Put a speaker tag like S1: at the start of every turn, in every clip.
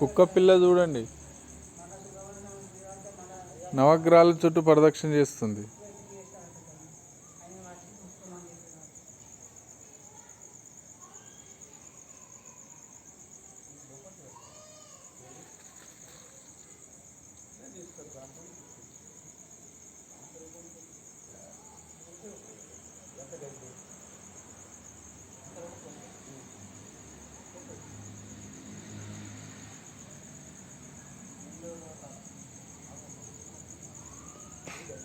S1: కుక్క పిల్ల చూడండి. నవగ్రహాల చుట్టూ ప్రదక్షిణ చేస్తుంది.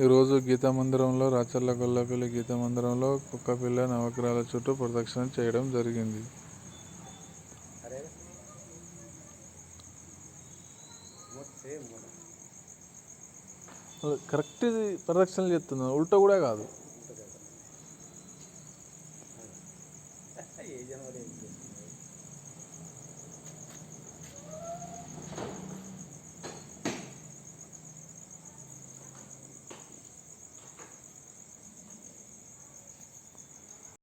S1: ఈరోజు గీతా మందిరంలో రాచర్ల గొల్లపల్లి గీతా మందిరంలో కుక్క పిల్ల నవగ్రహాల చుట్టూ ప్రదక్షిణ చేయడం జరిగింది. కరెక్ట్ ప్రదక్షిణ చేస్తుంది ఉల్టా కూడా కాదు.
S2: ఏ జనవరి